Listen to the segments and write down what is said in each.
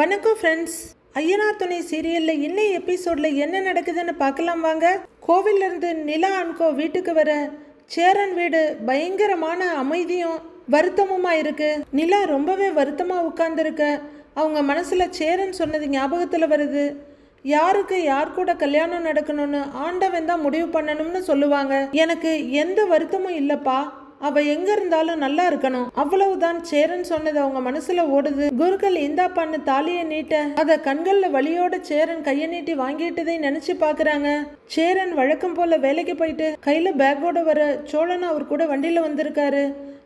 வணக்கம் ஃப்ரெண்ட்ஸ் ஐயனார் துணை சீரியல்ல இன்னை எபிசோட்ல என்ன நடக்குதுன்னு பார்க்கலாம் வாங்க. கோவில்ல இருந்து நிலா அன்கோ வீட்டுக்கு வர சேரன் வீடு பயங்கரமான அமைதியும் வருத்தமுமா இருக்கு. நிலா ரொம்பவே வருத்தமா உட்கார்ந்துருக்க. அவங்க மனசுல சேரன் சொன்னது ஞாபகத்துல வருது. யாருக்கு யார் கூட கல்யாணம் நடக்கணும்னு ஆண்டவன் தான் முடிவு பண்ணணும்னு சொல்லுவாங்க. எனக்கு எந்த வருத்தமும் இல்லப்பா. அவ எங்க இருந்தாலும் நல்லா இருக்கணும். அவ்வளவுதான் சேரன் சொன்னது அவங்க மனசுல ஓடுது. குருக்கள் இந்தாப்பான்னு தாலியை நீட்ட அத கண்கள்ல வழியோட சேரன் கையை நீட்டி வாங்கிட்டதை நினைச்சு பாக்குறாங்க. சேரன் வழக்கம் போல வேலைக்கு போயிட்டு கையில பேக்கோட வர சோழன் அவர் கூட வண்டியில வந்திருக்காரு.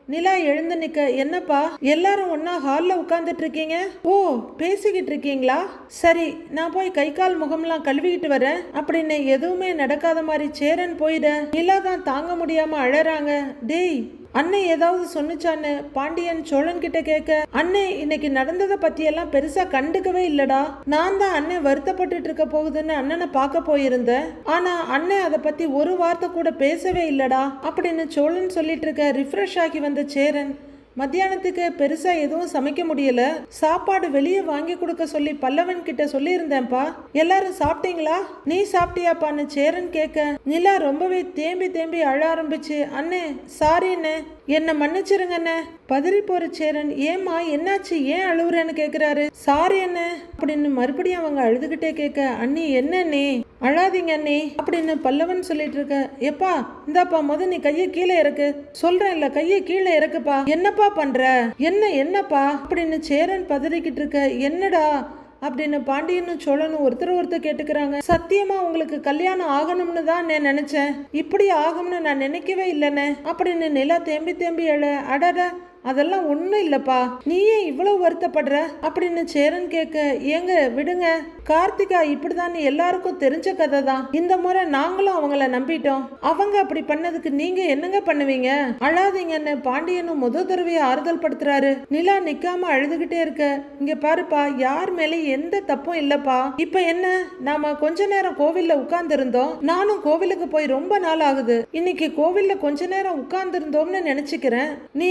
நிலா எழுந்து நிக்க என்னப்பா எல்லாரும் ஒன்னா ஹால்ல உட்கார்ந்துட்டு இருக்கீங்க ஓ பேசிக்கிட்டு இருக்கீங்களா சரி நான் போய் கை கால் முகம்லாம் கழுவிக்கிட்டு வரேன். அப்படின்னு எதுவுமே நடக்காத மாதிரி சேரன் போயிட நிலா தான் தாங்க முடியாம அழறாங்க. டேய் அண்ணன் ஏதாவது சொன்னுச்சான்னு பாண்டியன் சோழன் கிட்ட கேட்க அண்ணன் இன்னைக்கு நடந்ததை பத்தியெல்லாம் பெருசா கண்டுக்கவே இல்லடா. நான் தான் அண்ணன் வருத்தப்பட்டுட்டு இருக்க போகுதுன்னு அண்ணனை பார்க்க போயிருந்தேன். ஆனா அண்ணன் அதை பத்தி ஒரு வார்த்தை கூட பேசவே இல்லடா அப்படின்னு சோழன் சொல்லிட்டு இருக்க ரிஃப்ரெஷ் ஆகி வந்த சேரன் மத்தியானத்துக்கு பெருசா எதுவும் சமைக்க முடியல. சாப்பாடு வெளியே வாங்கி கொடுக்க சொல்லி பல்லவன் கிட்ட சொல்லியிருந்தேன்ப்பா. எல்லாரும் சாப்பிட்டீங்களா? நீ சாப்பிட்டியாப்பான்னு சேரன் கேட்க நிலா ரொம்பவே தேம்பி தேம்பி அழ ஆரம்பிச்சு அண்ணே சாரி அண்ணே. என்ன மன்னிச்சிருங்கண்ணே. பதறி போற சேரன் ஏமா என்னாச்சு? ஏன் அழுவுறேன்னு கேக்குறாரு? சாரி என்ன அப்படின்னு மறுபடியும் அவங்க அழுதுகிட்டே கேட்க அண்ணி என்ன நீ அழாதீங்க அண்ணி அப்படின்னு பல்லவன் சொல்லிட்டு இருக்க எப்பா இந்தாப்பா முத நீ கையை கீழே இறக்கு. சொல்றேன்ல கையை கீழே இறக்குப்பா. என்னப்பா பண்ற? என்ன என்னப்பா? அப்படின்னு சேரன் பதறிக்கிட்டு இருக்க என்னடா? அப்படின்னு பாண்டியனும் சோழனும் ஒருத்தர் ஒருத்தர் கேட்டுக்கிறாங்க. சத்தியமா உங்களுக்கு கல்யாணம் ஆகணும்னு தான் நான் நினைச்சேன். இப்படி ஆகும்னு நான் நினைக்கவே இல்லைன்னு அப்படின்னு நிலா தேம்பி தேம்பி எழ அடட அதெல்லாம் ஒன்றும் இல்லைப்பா. நீ ஏன் இவ்வளவு வருத்தப்படுற? அப்படின்னு சேரன் கேட்க ஏங்க விடுங்க. கார்த்திகா இப்படிதான் எல்லாருக்கும் தெரிஞ்ச கதை தான் இந்த முறை நாங்களும் அவங்கள நம்பிட்டோம். அவங்க அப்படி பண்ணதுக்கு நீங்க என்னங்க பண்ணுவீங்க? அழாதீங்கன்னு பாண்டியனும் முத தடவையை ஆறுதல் படுத்துறாரு. நிலா நிக்காம அழுதுகிட்டே இருக்க இங்க பாருப்பா யார் மேலே எந்த தப்பும் இல்லப்பா. இப்ப என்ன? நாம கொஞ்ச நேரம் கோவில்ல உட்கார்ந்து இருந்தோம் நானும் கோவிலுக்கு போய் ரொம்ப நாள் ஆகுது. இன்னைக்கு கோவில்ல கொஞ்ச நேரம் உட்கார்ந்து இருந்தோம்னு நினைச்சுக்கிறேன். நீ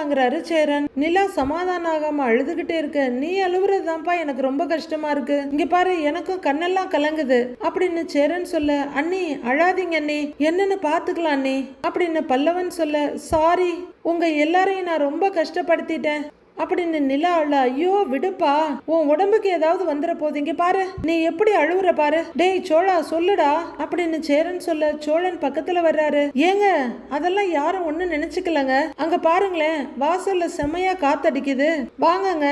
வாங்குறாரு சேரன். நிலா சமாதானம் ஆகாம அழுதுகிட்டே இருக்க. நீ அழுவுறதுதான்ப்பா எனக்கு ரொம்ப கஷ்டமா இருக்கு. இங்க பாரு எனக்கும் கண்ணெல்லாம் கலங்குது. அப்படின்னு சேரன் சொல்ல அண்ணி அழாதீங்க அண்ணி. என்னன்னு பாத்துக்கலாம் அண்ணி. அப்படின்னு பல்லவன் சொல்ல சாரி. உங்க எல்லாரையும் நான் ரொம்ப கஷ்டப்படுத்திட்டேன். அப்படின்னு நிலா அழ ஐயோ விடுப்பா. உன் உடம்புக்கு ஏதாவது வந்துட போதீங்க பாரு. நீ எப்படி அழுவுற பாரு. டேய் சோழா சொல்லுடா. அப்படின்னு சேரன் சொல்ல சோழன் பக்கத்துல வர்றாரு. ஏங்க அதெல்லாம் யாரும் ஒண்ணும் நினைச்சுக்கலங்க. அங்க பாருங்களேன் வாசல்ல செம்மையா காத்தடிக்குது. வாங்கங்க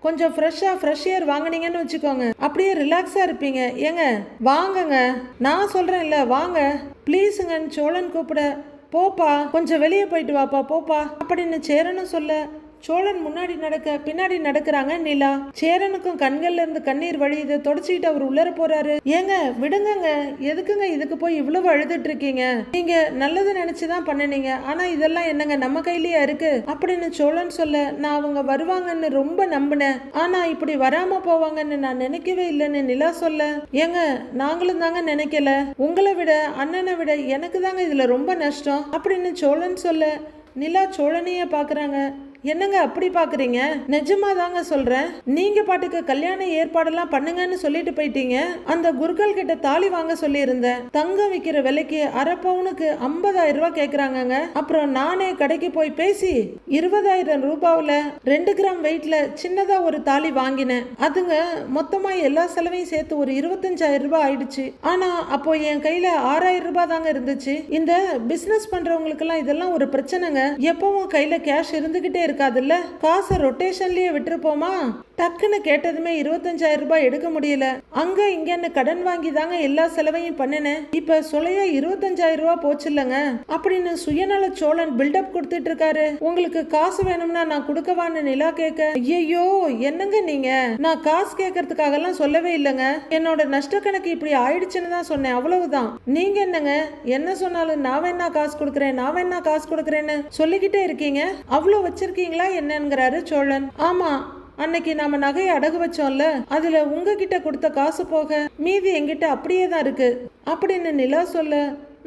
கொஞ்சம் ஃப்ரெஷ்ஷாக ஃப்ரெஷ் ஏர் வாங்கினீங்கன்னு வச்சுக்கோங்க. அப்படியே ரிலாக்ஸாக இருப்பீங்க. ஏங்க வாங்கங்க. நான் சொல்கிறேன்ல வாங்க. ப்ளீஸுங்கன்னு சோழன் கூப்பிட போப்பா கொஞ்சம் வெளியே போயிட்டு வாப்பா போப்பா. அப்படின்னு சேரனும் சொல்ல சோழன் முன்னாடி நடக்க பின்னாடி நடக்கிறாங்க நிலா. சேரனுக்கும் கண்கள்ல இருந்து கண்ணீர் வழியுது. தொடச்சிக்கிட்டு அவர் உள்ளர போறாரு. ஏங்க விடுங்கங்க. எதுக்குங்க இதுக்கு போய் இவ்வளவு அழுதுட்டு இருக்கீங்க? நீங்க நல்லது நினைச்சுதான் பண்ணுனீங்க. ஆனா இதெல்லாம் என்னங்க நம்ம கையிலயா இருக்கு? அப்படின்னு சோழன் சொல்ல நான் அவங்க வருவாங்கன்னு ரொம்ப நம்பினேன். ஆனா இப்படி வராம போவாங்கன்னு நான் நினைக்கவே இல்லைன்னு நிலா சொல்ல. ஏங்க நாங்களும் தாங்க நினைக்கல. உங்களை விட அண்ணனை விட எனக்கு தாங்க இதுல ரொம்ப நஷ்டம். அப்படின்னு சோழன் சொல்ல நிலா சோழனையே பாக்குறாங்க. என்னங்க அப்படி பாக்குறீங்க? நிஜமா தாங்க சொல்றேன். நீங்க பாட்டுக்கு கல்யாண ஏற்பாடெல்லாம் பண்ணுங்கன்னு சொல்லிட்டு போயிட்டீங்க. அந்த குருக்கள் கிட்ட தாலி வாங்க சொல்லியிருந்தேன். தங்கம் விக்கிற விலைக்கு அரை பவுனுக்கு ஐம்பதாயிரம் ரூபாய் கேட்குறாங்கங்க அப்புறம் நானே கடைக்கு போய் பேசி இருபதாயிரம் ரூபாவில் ரெண்டு கிராம் வெயிட்ல சின்னதா ஒரு தாலி வாங்கினேன். அதுங்க மொத்தமா எல்லா செலவையும் சேர்த்து ஒரு இருபத்தஞ்சாயிரம் ரூபாய் ஆயிடுச்சு. ஆனா அப்போ என் கையில ஆறாயிரம் ரூபாய் தாங்க இருந்துச்சு. இந்த பிசினஸ் பண்றவங்களுக்கு எல்லாம் இதெல்லாம் ஒரு பிரச்சனைங்க. எப்பவும் கையில கேஷ் இருந்துகிட்டே இருக்காதுல்ல? காசை ரொட்டேஷன்லயே விட்டுருப்போமா? டக்குன்னு கேட்டதுமே இருபத்தஞ்சாயிரம் ரூபாய் எடுக்க முடியல. அங்க இங்கன்னு கடன் வாங்கி தாங்க எல்லா செலவையும் பண்ணினேன். இப்ப சொல்லையா இருபத்தஞ்சாயிரம் ரூபாய் போச்சு இல்லைங்க அப்படின்னு சுயநல சோழன் பில்டப் கொடுத்துட்டு இருக்காரு உங்களுக்கு காசு வேணும்னா நான் கொடுக்கவான்னு நிலா கேட்க ஐயோ என்னங்க நீங்க? நான் காசு கேட்கறதுக்காக எல்லாம் சொல்லவே இல்லைங்க. என்னோட நஷ்ட கணக்கு இப்படி ஆயிடுச்சுன்னு தான் சொன்னேன். அவ்வளவுதான். நீங்க என்னங்க? என்ன சொன்னாலும் நான் வேணா காசு கொடுக்குறேன் நான் வேணா காசு கொடுக்குறேன்னு சொல்லிக்கிட்டே இருக்கீங்க? அவ்வளோ வச்சிருக்கீங்களா என்னங்கிறாரு சோழன். ஆமா அன்னைக்கு நாம நகையை அடகு வச்சோம்ல அதுல உங்ககிட்ட கொடுத்த காசு போக மீதி என்கிட்ட அப்படியே தான் இருக்கு. அப்படின்னு நிலா சொல்ல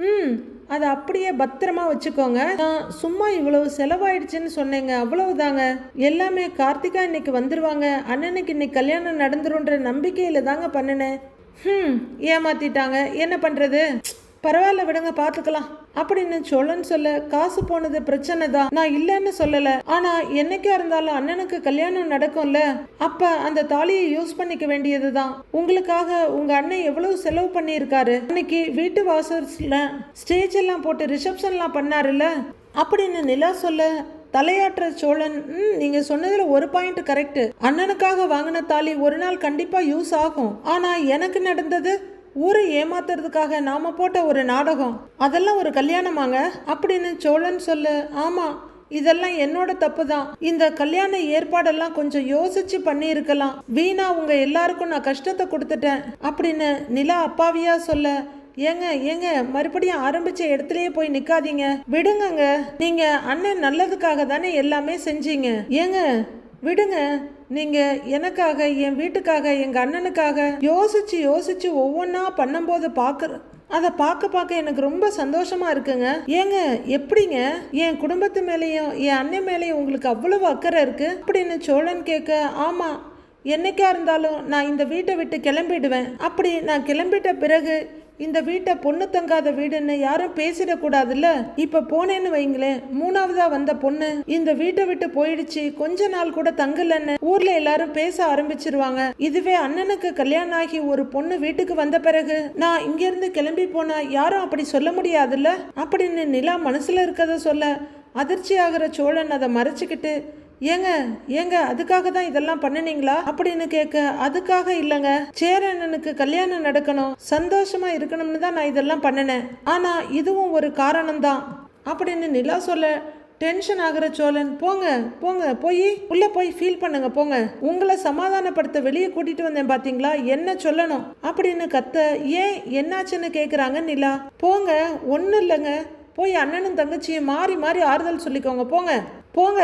ம் அதை அப்படியே பத்திரமா வச்சுக்கோங்க. நான் சும்மா இவ்வளவு செலவாயிடுச்சுன்னு சொன்னேங்க அவ்வளவுதாங்க. எல்லாமே கார்த்திகா இன்னைக்கு வந்துருவாங்க. அண்ணனுக்கு இன்னைக்கு கல்யாணம் நடந்துருன்ற நம்பிக்கையில தாங்க பண்ணினேன். ஹம் ஏமாத்திட்டாங்க. என்ன பண்றது? பரவாயில்ல விடுங்க பார்த்துக்கலாம். அப்படின்னு சோழன் சொல்ல காசு போனது பிரச்சனை தான். நான் இல்லைன்னு சொல்லல. ஆனா என்னைக்கா இருந்தாலும் அண்ணனுக்கு கல்யாணம் நடக்கும்ல? அப்ப அந்த தாலியை யூஸ் பண்ணிக்க வேண்டியதுதான் உங்களுக்காக உங்க அண்ணன் எவ்வளவு செலவு பண்ணியிருக்காரு? அன்னைக்கு வீட்டு வாசல்ல ஸ்டேஜ் எல்லாம் போட்டு ரிசப்ஷன்லாம் பண்ணாருல்ல? அப்படின்னு நிலா சொல்ல தலையாற்ற சோழன் ம் நீங்க சொன்னதுல ஒரு பாயிண்ட் கரெக்ட் அண்ணனுக்காக வாங்கின தாலி ஒரு நாள் கண்டிப்பா யூஸ் ஆகும். ஆனா எனக்கு நடந்தது ஊரை ஏமாத்துறதுக்காக நாம போட்ட ஒரு நாடகம். அதெல்லாம் ஒரு கல்யாணமாங்க? அப்படின்னு சோழன் சொல்லு ஆமா இதெல்லாம் என்னோட தப்பு தான் இந்த கல்யாண ஏற்பாடெல்லாம் கொஞ்சம் யோசிச்சு பண்ணியிருக்கலாம். வீணா உங்க எல்லாருக்கும் நான் கஷ்டத்தை கொடுத்துட்டேன். அப்படின்னு நிலா அப்பாவியா சொல்ல ஏங்க ஏங்க மறுபடியும் ஆரம்பிச்ச இடத்துலயே போய் நிக்காதீங்க. விடுங்கங்க. நீங்க அண்ணன் நல்லதுக்காக தானே எல்லாமே செஞ்சீங்க. ஏங்க விடுங்க. நீங்க எனக்காக என் வீட்டுக்காக எங்க அண்ணனுக்காக யோசிச்சு யோசிச்சு ஒவ்வொன்றா பண்ணும்போது பார்க்குற அதை பார்க்க பார்க்க எனக்கு ரொம்ப சந்தோஷமா இருக்குங்க. ஏங்க எப்படிங்க? என் குடும்பத்து மேலேயும் என் அண்ணன் மேலேயும் உங்களுக்கு அவ்வளவு அக்கறை இருக்கு? அப்படின்னு சோழன் கேட்க ஆமா என்னைக்கா இருந்தாலும் நான் இந்த வீட்டை விட்டு கிளம்பிடுவேன். அப்படி நான் கிளம்பிட்ட பிறகு இந்த வீட்டை பொண்ணு தங்காத வீடுன்னு யாரும் பேசிடக்கூடாதுல்ல? இப்ப போனேன்னு வைங்களேன் மூணாவதா வந்த பொண்ணு. இந்த வீட்டை விட்டு போயிடுச்சு கொஞ்ச நாள் கூட தங்கலன்னு ஊர்ல எல்லாரும் பேச ஆரம்பிச்சிருவாங்க. இதுவே அண்ணனுக்கு கல்யாணம் ஆகி ஒரு பொண்ணு வீட்டுக்கு வந்த பிறகு. நான் இங்க இருந்து கிளம்பி போனா யாரும் அப்படி சொல்ல முடியாதுல்ல? அப்படின்னு நிலா மனசுல இருக்கத சொல்ல அதிர்ச்சி ஆகிற சோழன் அதை மறைச்சிக்கிட்டு ஏங்க ஏங்க அதுக்காக தான் இதெல்லாம் பண்ணுனீங்களா? அப்படின்னு கேட்க அதுக்காக இல்லைங்க. சேரண்ணனுக்கு கல்யாணம் நடக்கணும். சந்தோஷமா இருக்கணும்னு தான் நான் இதெல்லாம் பண்ணினேன். ஆனா இதுவும் ஒரு காரணம் தான் அப்படின்னு நிலா சொல்ல டென்ஷன் ஆகுற சோழன் போங்க போங்க போய் உள்ள போய் ஃபீல் பண்ணுங்க போங்க. உங்களை சமாதானப்படுத்த வெளியே கூட்டிட்டு வந்தேன் பாத்தீங்களா? என்ன சொல்லணும்? அப்படின்னு கத்த ஏன் என்னாச்சுன்னு கேக்குறாங்க நிலா. போங்க ஒன்றும் இல்லைங்க. போய் அண்ணனும் தங்கச்சியும் மாறி மாறி ஆறுதல் சொல்லிக்கோங்க போங்க. போங்க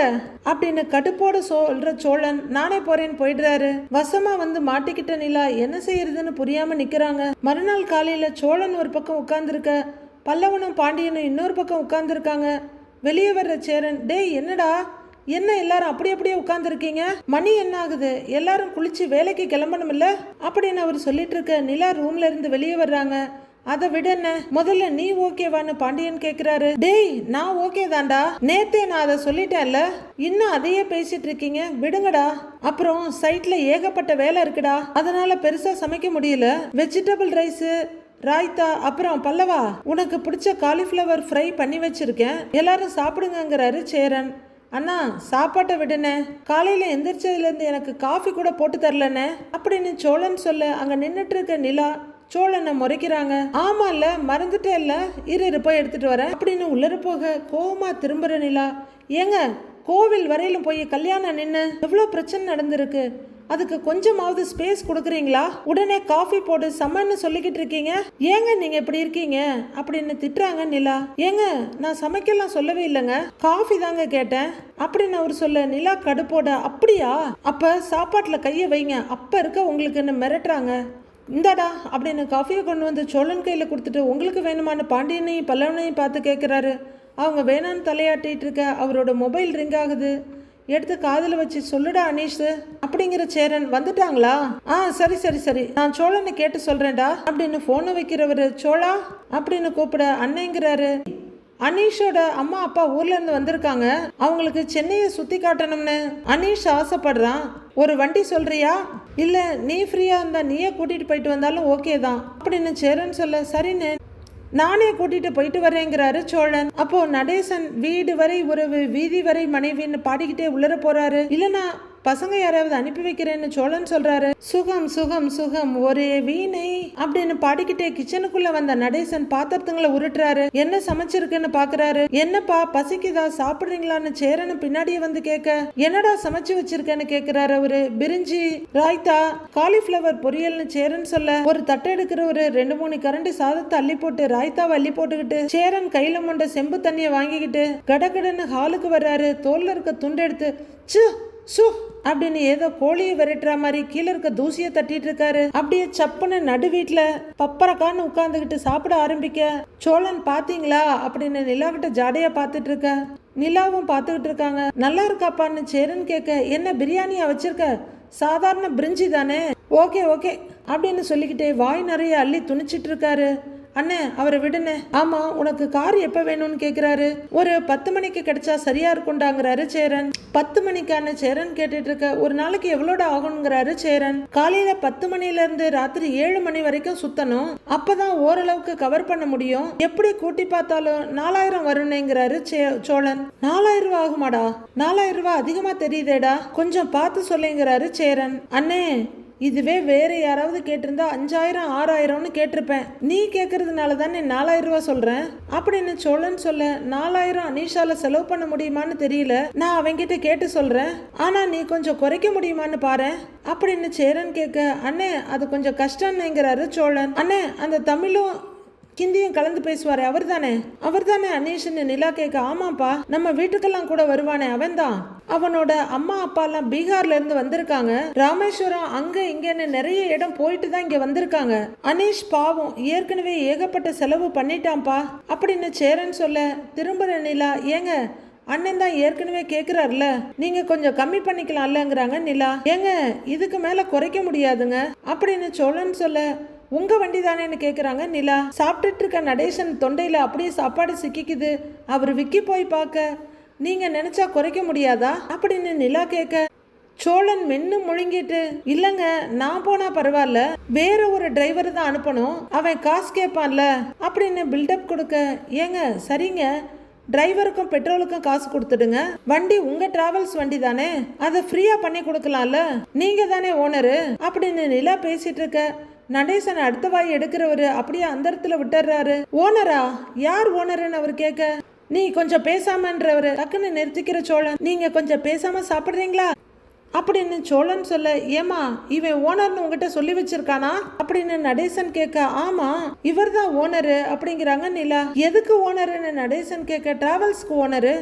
அப்படின்னு கடுப்போடு சொல்ற சோழன் நானே போறேன்னு போயிடுறாரு. வசமா வந்து மாட்டிக்கிட்ட நிலா என்ன செய்யறதுன்னு புரியாம நிக்கிறாங்க. மறுநாள் காலையில சோழன் ஒரு பக்கம் உட்கார்ந்துருக்க பல்லவனும் பாண்டியனும் இன்னொரு பக்கம் உட்கார்ந்துருக்காங்க. வெளியே வர்ற சேரன் டேய் என்னடா? என்ன எல்லாரும் அப்படி அப்படியே உட்காந்துருக்கீங்க மணி என்ன ஆகுது? எல்லாரும் குளிச்சு வேலைக்கு கிளம்பணும்ல அப்படின்னு அவர் சொல்லிட்டு இருக்க நிலா ரூம்ல இருந்து வெளியே வர்றாங்க. அதை விட என்ன முதல்ல நீ ஓகேவான்னு பாண்டியன் கேக்குறாரு. டேய் நான் ஓகே தான்டா. நேத்தே நான் அதை சொல்லிட்டேன்ல. இன்னும் அதையே பேசிட்டு இருக்கீங்க. விடுங்கடா. அப்புறம் சைட்ல ஏகப்பட்ட வேலை இருக்குடா. அதனால பெருசா சமைக்க முடியல. வெஜிடபிள் ரைஸ் ராய்த்தா அப்புறம் பல்லவா. உனக்கு பிடிச்ச காலிஃப்ளவர் ஃப்ரை பண்ணி வச்சிருக்கேன். எல்லாரும் சாப்பிடுங்கங்கிறாரு சேரன். அண்ணா சாப்பாட்டை விடுனே காலையில் எந்திரிச்சதுலேருந்து எனக்கு காஃபி கூட போட்டு தரலண்ணே. அப்படின்னு சோழன் சொல்ல அங்கே நின்றுட்டு இருக்க நிலா சோழனை முறைக்கிறாங்க. ஆமால மறந்துட்டே இல்ல இரு இரு போய் எடுத்துட்டு வரேன். அப்படின்னு உள்ளர போக கோவமா திரும்புற நிலா. ஏங்க கோவில் வரையிலும் போய் கல்யாணம் நின்று எவ்வளோ பிரச்சனை நடந்திருக்கு? அதுக்கு கொஞ்சமாவது ஸ்பேஸ் கொடுக்குறீங்களா? உடனே காஃபி போடு சம்மன்னு சொல்லிக்கிட்டு இருக்கீங்க. ஏங்க நீங்க இப்படி இருக்கீங்க? அப்படின்னு திட்டுறாங்க நிலா. ஏங்க நான் சமைக்கலாம் சொல்லவே இல்லைங்க. காஃபி தாங்க கேட்டேன். அப்படின்னு அவர் சொல்ல நிலா கடுப்போட அப்படியா? அப்ப சாப்பாட்டுல கையை வைங்க. அப்ப இருக்க உங்களுக்குன்னு மிரட்டுறாங்க? இந்தாடா அப்படின்னு காஃபியை கொண்டு வந்து சோழன் கையில் கொடுத்துட்டு உங்களுக்கு வேணுமான பாண்டியனையும் பல்லவனையும் பார்த்து கேட்குறாரு அவங்க வேணான்னு தலையாட்டிட்டு இருக்க அவரோட மொபைல் ரிங் ஆகுது. எடுத்து காதில் வச்சு சொல்லுடா அனீஷ். அப்படிங்கிற சேரன் வந்துட்டாங்களா? ஆ சரி சரி சரி. நான் சோழனை கேட்டு சொல்கிறேன்டா அப்படின்னு ஃபோனை வைக்கிறவர் சோழா? அப்படின்னு கூப்பிட அண்ணங்கிறாரு. அனீஷோட அம்மா அப்பா ஊர்ல இருந்து வந்திருக்காங்க. அவங்களுக்கு சென்னையை சுத்தி காட்டணும்னு அனீஷ் ஆசைப்படுறான். ஒரு வண்டி சொல்றியா? இல்ல நீ ஃப்ரீயா இருந்தா நீயே கூட்டிட்டு போயிட்டு வந்தாலும் ஓகே தான். அப்படின்னு சேரன் சொல்ல சரின்னு நானே கூட்டிட்டு போயிட்டு வரேங்கிறாரு சோழன். அப்போ நடேசன் வீடு வரை உறவு வீதி வரை மனைவின்னு பாடிக்கிட்டே உள்ளர போறாரு. இல்லனா பசங்க யாராவது அனுப்பி வைக்கிறேன்னு சோழன் சொல்றாரு. சுகம் சுகம் சுகம் ஒரே வீணை அப்படின்னு பாடிக்கிட்டே கிச்சனுக்குள்ள வந்த நடேசன் பாத்திரத்துங்களை உருட்டுறாரு. என்ன சமைச்சிருக்குன்னு பாக்குறாரு. என்னப்பா பசிக்குதா? சாப்பிடுறீங்களான்னு சேரனு பின்னாடியே வந்து கேட்க என்னடா சமைச்சு வச்சிருக்கேன்னு கேக்குறாரு அவரு. பிரிஞ்சி ராய்த்தா காலிஃபிளவர் பொரியல்னு சேரன் சொல்ல ஒரு தட்டை எடுக்கிற ஒரு ரெண்டு மூணு கரண்டி சாதத்தை அள்ளி போட்டு ராய்த்தாவை அள்ளி போட்டுக்கிட்டு சேரன் கையில மொண்ட செம்பு தண்ணியை வாங்கிக்கிட்டு கடகடன்னு ஹாலுக்கு வர்றாரு. தோல்ல இருக்க துண்டு எடுத்து சு சு அப்படின்னு ஏதோ கோழியை விரட்டுற மாதிரி கீழே இருக்க தூசியை தட்டிட்டு இருக்காரு. அப்படியே சப்புன்னு நடு வீட்டுல பப்பரக்கான்னு உட்காந்துக்கிட்டு சாப்பிட ஆரம்பிக்க சோழன் பாத்தீங்களா? அப்படின்னு நிலா கிட்ட ஜாடையா பார்த்துட்டு இருக்க. நிலாவும் பார்த்துக்கிட்டு இருக்காங்க. நல்லா இருக்காப்பான்னு சேரன் கேட்க என்ன பிரியாணியா வச்சிருக்க? சாதாரண பிரிஞ்சி தானே? ஓகே ஓகே அப்படின்னு சொல்லிக்கிட்டே வாய் நிறைய அள்ளி துணிச்சிட்டு இருக்காரு. அண்ணே அவரை விடுனே ஆமா உனக்கு கார் எப்ப வேணும்னு கேக்குறாரு. ஒரு பத்து மணிக்கு கிடைச்சா சரியா இருக்கும்டாங்கிறாரு சேரன். பத்து மணிக்கான சேரன் கேட்டுட்டு இருக்க ஒரு நாளைக்கு எவ்வளோட ஆகும்ங்கிறாரு சேரன். காலையில பத்து மணில இருந்து ராத்திரி ஏழு மணி வரைக்கும் சுத்தணும். அப்பதான் ஓரளவுக்கு கவர் பண்ண முடியும். எப்படி கூட்டி பார்த்தாலும் நாலாயிரம் வரும்னேங்கிறாரு சே- சோழன். நாலாயிரம் ரூபா ஆகுமாடா? நாலாயிரம் ரூபா அதிகமா தெரியுதேடா. கொஞ்சம் பார்த்து சொல்லுங்கிறாரு சேரன். அண்ணே இதுவே வேறு யாராவது கேட்டிருந்தா அஞ்சாயிரம் ஆறாயிரம்னு கேட்டிருப்பேன். நீ கேட்கறதுனால தானே நாலாயிரம் ரூபா சொல்கிறேன் அப்படின்னு சோழன் சொல்ல நாலாயிரம் அனீஷால செலவு பண்ண முடியுமான்னு தெரியல. நான் அவங்ககிட்ட கேட்டு சொல்கிறேன் ஆனால் நீ கொஞ்சம் குறைக்க முடியுமான்னு பாரு. அப்படின்னு சேரன் கேட்க அண்ணே அது கொஞ்சம் கஷ்டம்னுங்கிறாரு சோழன். அண்ணே அந்த தமிழும் ஹிந்தியும் கலந்து பேசுவார் அவர் தானே அவர் தானே அனீஷ்னு நிலா கேட்க ஆமாப்பா நம்ம வீட்டுக்கெல்லாம் கூட வருவானே அவன்தான். அவனோட அம்மா அப்பா எல்லாம் பீகார்ல இருந்து வந்திருக்காங்க. ராமேஸ்வரம் அங்க இங்கன்னு நிறைய இடம் போயிட்டு தான் இங்க வந்திருக்காங்க. அனீஷ் பாவம் ஏற்கனவே ஏகப்பட்ட செலவு பண்ணிட்டான்ப்பா. அப்படின்னு சேரன் சொல்ல திரும்புற நிலா ஏங்க அண்ணன் தான் ஏற்கனவே கேக்குறாருல. நீங்க கொஞ்சம் கம்மி பண்ணிக்கலாம்லங்கிறாங்க நிலா. ஏங்க இதுக்கு மேல குறைக்க முடியாதுங்க. அப்படின்னு சோழன் சொல்ல உங்க வண்டி தானேன்னு கேக்குறாங்க நிலா. சாப்பிட்டுட்டு இருக்க நடேசன் தொண்டையில அப்படியே சாப்பாடு சிக்கிக்குது. அவர் விக்கி போய் பார்க்க நீங்க நினைச்சா குறைக்க முடியாதா? அப்படின்னு நிலா கேட்க சோழன் மென்னு முழுங்கிட்டு இல்லைங்க நான் போனா பரவாயில்ல. வேற ஒரு டிரைவர் தான் அனுப்பணும். அவன் காசு கேட்பான்ல அப்படின்னு பில்டப் கொடுக்க ஏங்க சரிங்க. டிரைவருக்கும் பெட்ரோலுக்கும் காசு கொடுத்துடுங்க. வண்டி உங்க டிராவல்ஸ் வண்டி தானே அதை ஃப்ரீயா பண்ணி கொடுக்கலாம்ல. நீங்க தானே ஓனரு அப்படின்னு நிலா பேசிட்டு இருக்க நடேசன் அடுத்த வாய் எடுக்கிறவரு அப்படியே அந்த இடத்துல விட்டுறாரு. ஓனரா? யார் ஓனருன்னு அவர் கேட்க நீ கொஞ்சம் பேசாமன்றவர். டக்குன்னு நிறுத்திக்கிற சோழன். நீங்க கொஞ்சம் பேசாம சாப்பிடுறீங்களா? அப்படின்னு சோழன் சொல்ல ஏமா இவன் ஓனர்னு உங்ககிட்ட சொல்லி வச்சிருக்கானா? அப்படின்னு நடேசன் கேட்க ஆமா இவர் தான் ஓனரு. அப்படிங்கிறாங்க நிலா. எதுக்கு ஓனருன்னு? நடேசன் கேட்க டிராவல்ஸ்க்கு ஓனரு.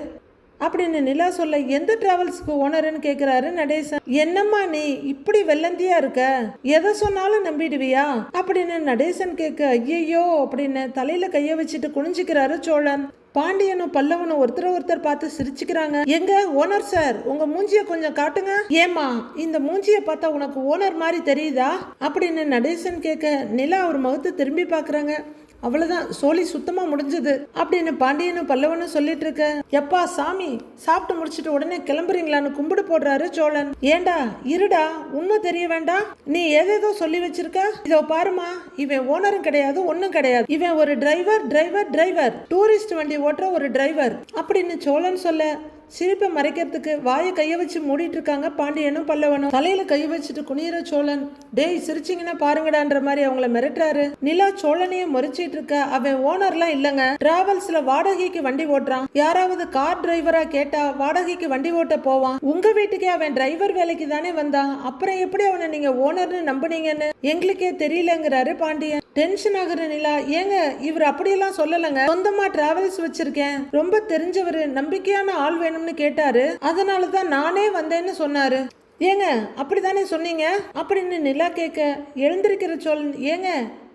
அப்படின்னு நிலா சொல்ல எந்த டிராவல்ஸ்க்கு ஓனருன்னு கேக்குறாரு நடேசன். என்னம்மா நீ இப்படி வெள்ளந்தியா இருக்க? எதை சொன்னாலும் நம்பிடுவியா? அப்படின்னு நடேசன் கேட்க ஐயையோ அப்படின்னு தலையில கைய வச்சுட்டு குனிஞ்சுக்கிறாரு சோழன். பாண்டியனும் பல்லவனும் ஒருத்தர் ஒருத்தர் பார்த்து சிரிச்சுக்கிறாங்க. எங்க ஓனர் சார் உங்க மூஞ்சிய கொஞ்சம் காட்டுங்க. ஏமா இந்த மூஞ்சிய பார்த்தா உனக்கு ஓனர் மாதிரி தெரியுதா? அப்படின்னு நடேசன் கேட்க நிலா அவர் முகத்தை திரும்பி பாக்குறாங்க அவ்வளவுதான் சோழி சுத்தமா முடிஞ்சது. அப்படின்னு பாண்டியனும் பல்லவனும் சொல்லிட்டு இருக்க எப்பா சாமி சாப்பிட்டு முடிச்சிட்டு உடனே கிளம்புறீங்களான்னு கும்பிடு போடுறாரு சோழன். ஏண்டா இருடா உண்மை தெரிய வேண்டாம். நீ ஏதேதோ சொல்லி வச்சிருக்க? இதோ பாருமா இவன் ஓனரும் கிடையாது ஒன்னும் கிடையாது. இவன் ஒரு டிரைவர் டிரைவர் டிரைவர் டூரிஸ்ட் வண்டி ஓட்டுற ஒரு டிரைவர் அப்படின்னு சோழன் சொல்ல சிரிப்பை மறைக்கிறதுக்கு வாயை கைய வச்சு மூடிட்டு இருக்காங்க பாண்டியனும் பல்லவனும். தலையில கை வச்சுட்டு குனியிற சோழன் டேய் சிரிச்சிங்கன்னா பாருங்கடான்ற மாதிரி அவங்கள மிரட்டுறாரு. நிலா சோழனையும் முறைச்சிட்டு இருக்க. அவன் ஓனர்லாம் இல்லங்க. டிராவல்ஸ்ல வாடகைக்கு வண்டி ஓட்டுறான். யாராவது கார் டிரைவரா கேட்டா வாடகைக்கு வண்டி ஓட்ட போவான். உங்க வீட்டுக்கே அவன் டிரைவர் வேலைக்கு தானே வந்தான். அப்புறம் எப்படி அவனை நீங்க ஓனர்னு நம்புனீங்கன்னு? எங்களுக்கே தெரியலங்கிறாரு பாண்டியன். டென்ஷன் ஆகுற நிலா. ஏங்க இவர் அப்படியெல்லாம் சொல்லலங்க. சொந்தமா டிராவல்ஸ் வச்சிருக்கேன். ரொம்ப தெரிஞ்சவர் நம்பிக்கையான ஆள் வேணும்னு கேட்டாரு. அதனால தான் நானே வந்தேன்னு சொன்னாரு. ஏங்க அப்படி தானே சொன்னீங்க? அப்படின்னு நிலா கேட்க எழுந்திருக்கிற சொல் ஏங்க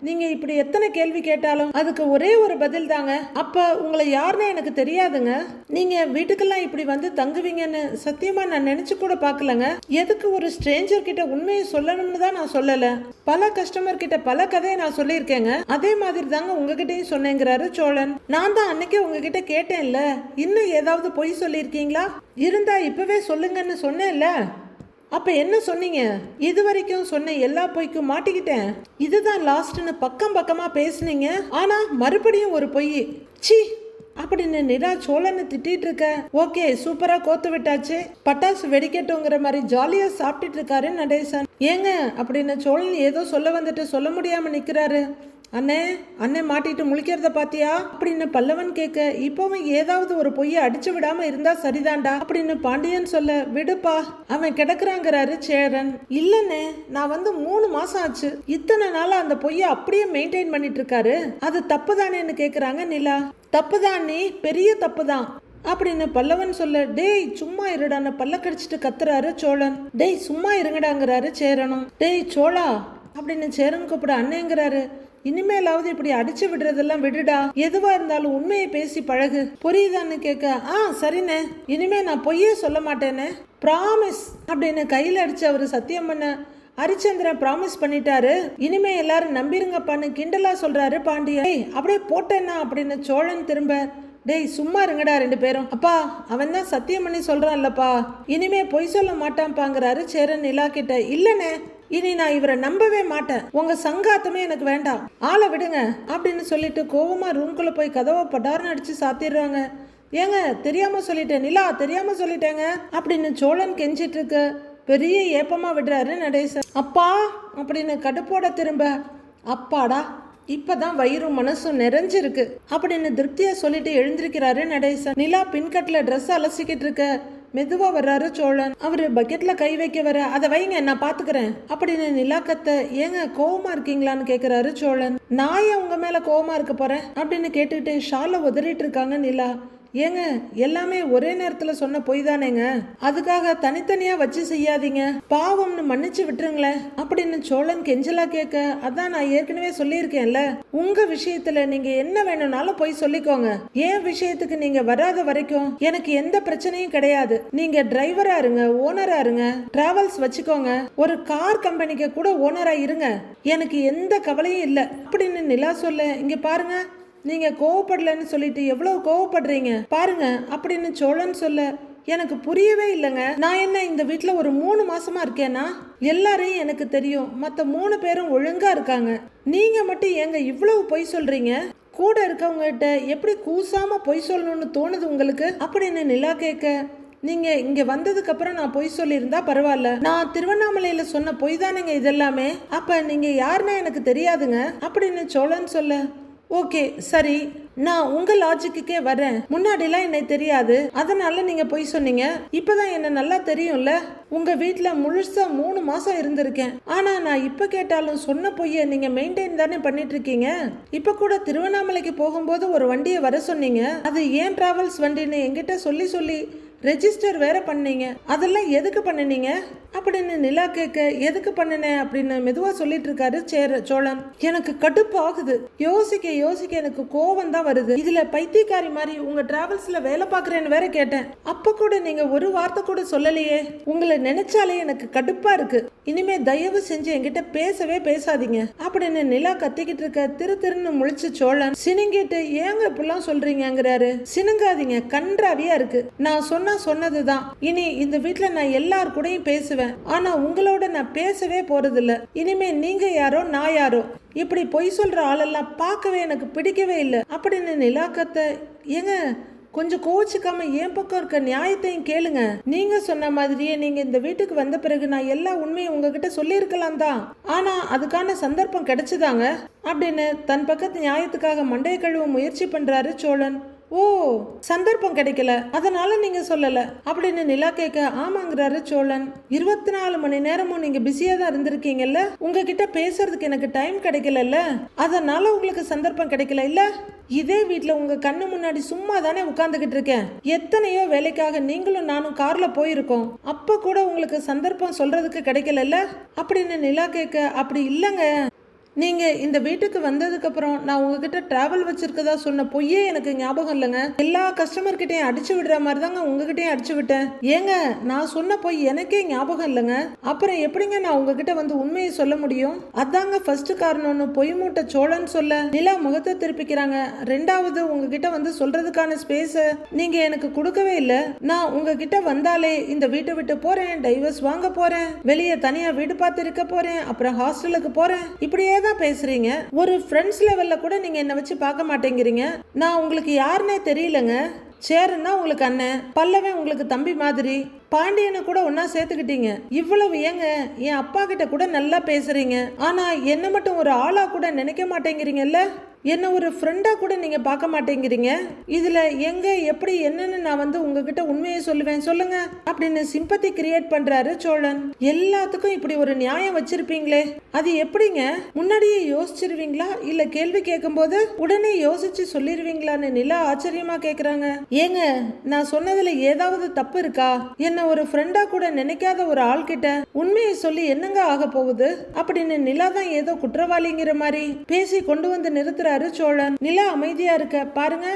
நீங்க இப்படி எத்தனை கேள்வி கேட்டாலும் அதுக்கு ஒரே ஒரு பதில் தாங்க. அப்ப உங்களை யாருன்னு எனக்கு தெரியாதுங்க. நீங்க வீட்டுக்கெல்லாம் இப்படி வந்து தங்குவீங்கன்னு சத்தியமா நான் நினைச்சு கூட பார்க்கலங்க. எதுக்கு ஒரு ஸ்ட்ரேஞ்சர் கிட்ட உண்மையை சொல்லணும்னு தான் நான் சொல்லல. பல கஸ்டமர் கிட்ட பல கதையை நான் சொல்லியிருக்கேங்க. அதே மாதிரி தாங்க உங்ககிட்டயும் சொன்னேங்கிறாரு சோழன். நான் தான் அன்னைக்கே உங்ககிட்ட கேட்டேன்ல. இன்னும் ஏதாவது பொய் சொல்லியிருக்கீங்களா? இருந்தா இப்பவே சொல்லுங்கன்னு சொன்னேன்ல. அப்போ என்ன சொன்னீங்க? இது வரைக்கும் சொன்ன எல்லா பொய்க்கும் மாட்டிக்கிட்டேன். இதுதான் லாஸ்ட்னு பக்கம் பக்கமாக பேசுனீங்க. ஆனால் மறுபடியும் ஒரு பொய். சி அப்படின்னு நிலா சோழனை திட்டிட்டு இருக்க. ஓகே சூப்பரா கோத்து விட்டாச்சு. பட்டாசு வெடிக்கட்டுங்கிற மாதிரி ஜாலியா சாப்பிட்டுட்டு இருக்காரு நடேசன். ஏங்க? அப்படின்னு சோழன் ஏதோ சொல்ல வந்துட்டு சொல்ல முடியாம நிக்கிறாரு. அண்ணே அண்ணே மாட்டிட்டு முழிக்கிறத பாத்தியா? அப்படின்னு பல்லவன் கேட்க இப்பவும் ஏதாவது ஒரு பொய்யை அடிச்சு விடாம இருந்தா சரிதான்டா அப்படின்னு பாண்டியன் சொல்ல விடுப்பா. அவன் கிடக்குறாங்கிறாரு சேரன். இல்லண்ணே நான் வந்து மூணு மாசம் ஆச்சு. இத்தனை நாளா அந்த பொய்யை அப்படியே மெயின்டைன் பண்ணிட்டு இருக்காரு அது தப்பு தானேன்னு கேக்குறாங்க நிலா. தப்பு தான் நீ பெரிய தப்பு தான் அப்படின்னு பல்லவன் சொல்ல டேய் சும்மா இருடான்னு பல்ல கடிச்சிட்டு கத்துறாரு சோழன். டேய் சும்மா இருங்கடாங்கிறாரு சேரனும். டேய் சோழா அப்படின்னு சேரன் கூப்பிட அண்ணேங்கிறாரு. இனிமேலாவது இப்படி அடிச்சு விடுறதெல்லாம் விடுடா. எதுவா இருந்தாலும் உண்மையை பேசி பழகு. புரியுதான்னு கேட்க ஆ சரிண்ணே. இனிமே நான் பொய்யே சொல்ல மாட்டேனே. ப்ராமிஸ் அப்படின்னு கையில் அடிச்சு அவர் சத்தியம் பண்ண ஹரிச்சந்திரன் ப்ராமிஸ் பண்ணிட்டாரு. இனிமே எல்லாரும் நம்பிருங்கப்பான்னு கிண்டலா சொல்றாரு பாண்டியன். அப்படியே போட்டேன்னா? அப்படின்னு சோழன் திரும்ப டேய் சும்மா இருங்கடா ரெண்டு பேரும். அப்பா அவன் தான் சத்தியம் பண்ணி சொல்றான்லப்பா. இனிமே பொய் சொல்ல மாட்டான்ப்பாங்கிறாரு சேரன் நிலா கிட்ட. இல்லைண்ணே இனி நான் இவரை நம்பவே மாட்டேன். உங்க சங்காத்தமே எனக்கு வேண்டாம். ஆளை விடுங்க அப்படின்னு சொல்லிட்டு கோவமா ரூம்குள்ள போய் கதவை படார்னு அடிச்சு சாத்திடுறாங்க. ஏங்க தெரியாம சொல்லிட்டேன். நிலா தெரியாம சொல்லிட்டேங்க. அப்படின்னு சோழன் கெஞ்சிட்டு இருக்கு பெரிய ஏப்பமா விடுறாரு நடேசன். அப்பா அப்படின்னு கடுப்போட திரும்ப அப்பாடா இப்பதான் வயிறும் மனசும் நிறைஞ்சிருக்கு. அப்படின்னு திருப்தியா சொல்லிட்டு எழுந்திருக்கிறாரு நடேசன். நிலா பின்கட்ல ட்ரெஸ் அலசிக்கிட்டு இருக்க மெதுவா வர்றாரு சோழன். அவரு பக்கெட்ல கை வைக்க வர அதை வைங்க நான் பாத்துக்கிறேன். அப்படின்னு நிலா ஏங்க கோவமா இருக்கீங்களான்னு கேக்குறாரு சோழன். நான் ஏன் உங்க மேல கோவமா இருக்க போறேன்? அப்படின்னு கேட்டுக்கிட்டு ஷாலை உதறிட்டு இருக்காங்க நிலா. ஏங்க எல்லாமே ஒரே நேரத்துல சொன்ன பொய் தானேங்க? அதுக்காக தனித்தனியா வச்சு செய்யாதீங்க. பாவம்னு மன்னிச்சு விட்டுருங்களேன் அப்படின்னு சோழன் கெஞ்சலா கேட்க அதான் நான் ஏற்கனவே சொல்லியிருக்கேன்ல. உங்க விஷயத்துல நீங்க என்ன வேணும்னாலும் போய் சொல்லிக்கோங்க. ஏன் விஷயத்துக்கு நீங்க வராத வரைக்கும் எனக்கு எந்த பிரச்சனையும் கிடையாது. நீங்க டிரைவரா இருங்க ஓனரா இருங்க. டிராவல்ஸ் வச்சுக்கோங்க. ஒரு கார் கம்பெனிக்கு கூட ஓனரா இருங்க. எனக்கு எந்த கவலையும் இல்லை. அப்படின்னு நிலா சொல்ல இங்க பாருங்க. நீங்க கோவப்படலன்னு சொல்லிட்டு எவ்வளவு கோவப்படுறீங்க? பாருங்க அப்படின்னு சோழன் சொல்ல எனக்கு புரியவே இல்லைங்க. நான் என்ன இந்த வீட்டில் ஒரு மூணு மாசமா இருக்கேனா? எல்லாரையும் எனக்கு தெரியும். மற்ற மூணு பேரும் ஒழுங்கா இருக்காங்க. நீங்க மட்டும் ஏங்க இவ்வளவு பொய் சொல்றீங்க? கூட இருக்கவங்ககிட்ட எப்படி கூசாம பொய் சொல்லணும்னு தோணுது உங்களுக்கு? அப்படின்னு நிலா கேட்க நீங்க இங்க வந்ததுக்கு அப்புறம் நான் பொய் சொல்லியிருந்தா பரவாயில்ல. நான் திருவண்ணாமலையில சொன்ன பொய் தானேங்க இதெல்லாமே. அப்ப நீங்க யாருன்னா எனக்கு தெரியாதுங்க. அப்படின்னு சோழன் சொல்ல ஓகே சரி. நான் உங்க லாஜிக்குக்கே வரேன் முன்னாடிலாம் என்னை தெரியாது. அதனால நீங்க பொய் சொன்னீங்க. இப்பதான் என்ன நல்லா தெரியும்ல? உங்க வீட்டில் முழுசா மூணு மாசம் இருந்திருக்கேன். ஆனா நான் இப்ப கேட்டாலும் சொன்ன பொய்ய நீங்க மெயின்டைன் தானே பண்ணிட்டு இருக்கீங்க இப்ப கூட திருவண்ணாமலைக்கு போகும்போது ஒரு வண்டியை வர சொன்னீங்க. அது ஏன் டிராவல்ஸ் வண்டின்னு என்கிட்ட சொல்லி சொல்லி ரெஜிஸ்டர் வேற பண்ணீங்க. அதெல்லாம் எதுக்கு பண்ணினீங்க? அப்படின்னு நிலா கேட்க எதுக்கு பண்ணினேன் அப்படின்னு மெதுவா சொல்லிட்டு இருக்காரு சேர சோழன். எனக்கு கடுப்பு ஆகுது யோசிக்க யோசிக்க எனக்கு கோவம் தான் வருது. இதுல பைத்தியக்காரி மாதிரி உங்க டிராவல்ஸ்ல வேலை பாக்குறேன்னு வேற கேட்டேன். அப்ப கூட நீங்க ஒரு வார்த்தை கூட சொல்லலையே. உங்களை நினைச்சாலே எனக்கு கடுப்பா இருக்கு. இனிமே தயவு செஞ்சு என்கிட்ட பேசவே பேசாதீங்க. அப்படின்னு நிலா கத்திக்கிட்டு இருக்க திரு திருன்னு முழிச்சு சோழன் சினுங்கிட்டு ஏங்க இப்படிலாம் சொல்றீங்கிறாரு சினுங்காதீங்க. கன்றாவியா இருக்கு. நான் சொன்னா சொன்னதுதான். இனி இந்த வீட்டுல நான் எல்லார் கூடயும் பேசுவேன். ஆனா உங்களோட நான் பேசவே போறதில்ல. இனிமே நீங்க யாரோ நான் யாரோ? இப்படி பொய் சொல்ற ஆளெல்லாம் பார்க்கவே எனக்கு பிடிக்கவே இல்லை. அப்படின்னு நிலாக்கத்தை ஏங்க கொஞ்சம் கோச்சிக்காம என் பக்கம் இருக்க நியாயத்தையும் கேளுங்க. நீங்க சொன்ன மாதிரியே நீங்க இந்த வீட்டுக்கு வந்த பிறகு நான் எல்லா உண்மையும் உங்ககிட்ட சொல்லியிருக்கலாம் தான். ஆனா அதுக்கான சந்தர்ப்பம் கிடைச்சுதாங்க? அப்படின்னு தன் பக்கத்து நியாயத்துக்காக மண்டைய கழுவ முயற்சி பண்றாரு சோழன். ஓ சந்தர்ப்பம் கிடைக்கல. அதனால நீங்க சொல்லல. அப்படின்னு நிலா கேட்க ஆமாங்கிறாரு சோழன். இருபத்தி நாலு மணி நேரமும் நீங்க பிஸியா தான் இருந்திருக்கீங்கல்ல? உங்ககிட்ட பேசுறதுக்கு எனக்கு டைம் கிடைக்கலல்ல? அதனால உங்களுக்கு சந்தர்ப்பம் கிடைக்கல இல்ல? இதே வீட்டில் உங்க கண்ணு முன்னாடி சும்மா தானே உட்கார்ந்துகிட்டு இருக்கேன். எத்தனையோ வேலைக்காக நீங்களும் நானும் கார்ல போயிருக்கோம். அப்ப கூட உங்களுக்கு சந்தர்ப்பம் சொல்றதுக்கு கிடைக்கலல்ல? அப்படின்னு நிலா கேட்க அப்படி இல்லைங்க. நீங்கள் இந்த வீட்டுக்கு வந்ததுக்கப்புறம் நான் உங்ககிட்ட ட்ராவல் வச்சுருக்கதா சொன்ன பொய்யே எனக்கு ஞாபகம் இல்லைங்க. எல்லா கஸ்டமர்கிட்டையும் அடிச்சு விடுற மாதிரி தாங்க உங்ககிட்டயும் அடிச்சு விட்டேன். ஏங்க நான் சொன்ன பொய் எனக்கே ஞாபகம் இல்லைங்க. அப்புறம் எப்படிங்க நான் உங்ககிட்ட வந்து உண்மையை சொல்ல முடியும்? அதாங்க ஃபர்ஸ்ட் காரணம்னு பொய் மூட்டை சோழன் சொல்ல. நிலா முகத்தை திருப்பிக்கிறாங்க. ரெண்டாவது உங்ககிட்ட வந்து சொல்றதுக்கான ஸ்பேஸை நீங்க எனக்கு கொடுக்கவே இல்லை. நான் உங்ககிட்ட வந்தாலே இந்த வீட்டை விட்டு போறேன் டைவர்ஸ் வாங்க போறேன். வெளியே தனியா வீடு பார்த்து இருக்க போறேன் அப்புறம் ஹாஸ்டலுக்கு போறேன். இப்படியே தான் பேசுறீங்க? ஒரு ஃப்ரெண்ட்ஸ் லெவல்ல கூட நீங்க என்ன வச்சு பார்க்க மாட்டேங்கிறீங்க. நான் உங்களுக்கு யாருன்னே தெரியலங்க. சேருன்னா உங்களுக்கு அண்ணன் பல்லவன் உங்களுக்கு தம்பி மாதிரி. பாண்டியனை கூட ஒன்னா சேர்த்துக்கிட்டீங்க. இவ்வளவு ஏங்க? என் அப்பா கிட்ட கூட நல்லா பேசுறீங்க. ஆனா என்ன மட்டும் ஒரு ஆளா கூட நினைக்க மாட்டேங்கிறீங்கல்ல? என்ன ஒரு ஃப்ரெண்டாக கூட நீங்கள் பார்க்க மாட்டேங்கிறீங்க. இதில் எங்கே எப்படி என்னன்னு நான் வந்து உங்ககிட்ட உண்மையை சொல்லுவேன். சொல்லுங்க. அப்படின்னு சிம்பத்தி கிரியேட் பண்ணுறாரு சோழன். எல்லாத்துக்கும் இப்படி ஒரு நியாயம் வச்சிருப்பீங்களே. அது எப்படிங்க? முன்னாடியே யோசிச்சிருவீங்களா? இல்லை கேள்வி கேட்கும்போது உடனே யோசிச்சு சொல்லிடுவீங்களான்னு நிலா ஆச்சரியமாக கேட்குறாங்க ஏங்க நான் சொன்னதில் ஏதாவது தப்பு இருக்கா? என்ன ஒரு ஃப்ரெண்டா கூட நினைக்காத ஒரு ஆள்கிட்ட உண்மையை சொல்லி என்னங்க ஆக போகுது? அப்படின்னு நிலா தான் ஏதோ குற்றவாளிங்கிற மாதிரி பேசி கொண்டு வந்து நிறுத்துறாரு சோழன். நிலா அமைதியா இருக்க பாருங்க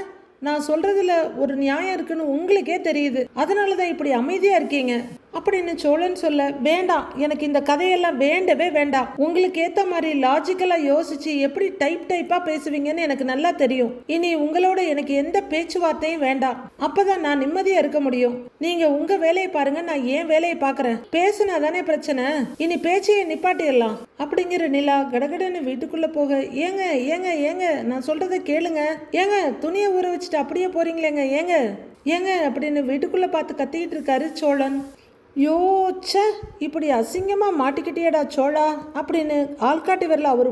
நான் சொல்றதுல ஒரு நியாயம் இருக்குன்னு உங்களுக்கே தெரியுது. அதனால தான் இப்படி அமைதியா இருக்கீங்க. அப்படின்னு சோழன் சொல்ல வேண்டாம் எனக்கு இந்த கதையெல்லாம் வேண்டவே வேண்டாம். உங்களுக்கு ஏத்த மாதிரி லாஜிக்கலா யோசிச்சு எப்படி டைப் டைப்பா பேசுவீங்கன்னு எனக்கு நல்லா தெரியும். இனி உங்களோட எனக்கு எந்த பேச்சுவார்த்தையும் வேண்டாம். அப்பதான் நான் நிம்மதியா இருக்க முடியும். நீங்க உங்க வேலையை பாருங்க நான் ஏன் வேலையை பாக்குறேன் பேசுனா தானே பிரச்சனை. இனி பேச்சையே நிப்பாட்டிடலாம். அப்படிங்கிற நிலா கடகடன்னு வீட்டுக்குள்ள போக ஏங்க ஏங்க ஏங்க நான் சொல்கிறத கேளுங்க. ஏங்க துணியை ஊற வச்சுட்டு அப்படியே போறீங்களேங்க ஏங்க. ஏங்க அப்படின்னு வீட்டுக்குள்ள பார்த்து கத்திக்கிட்டு இருக்காரு சோழன். யோச்ச இப்படி அசிங்கமாக மாட்டிக்கிட்டியடா சோழா அப்படின்னு ஆள்காட்டி வரல அவர்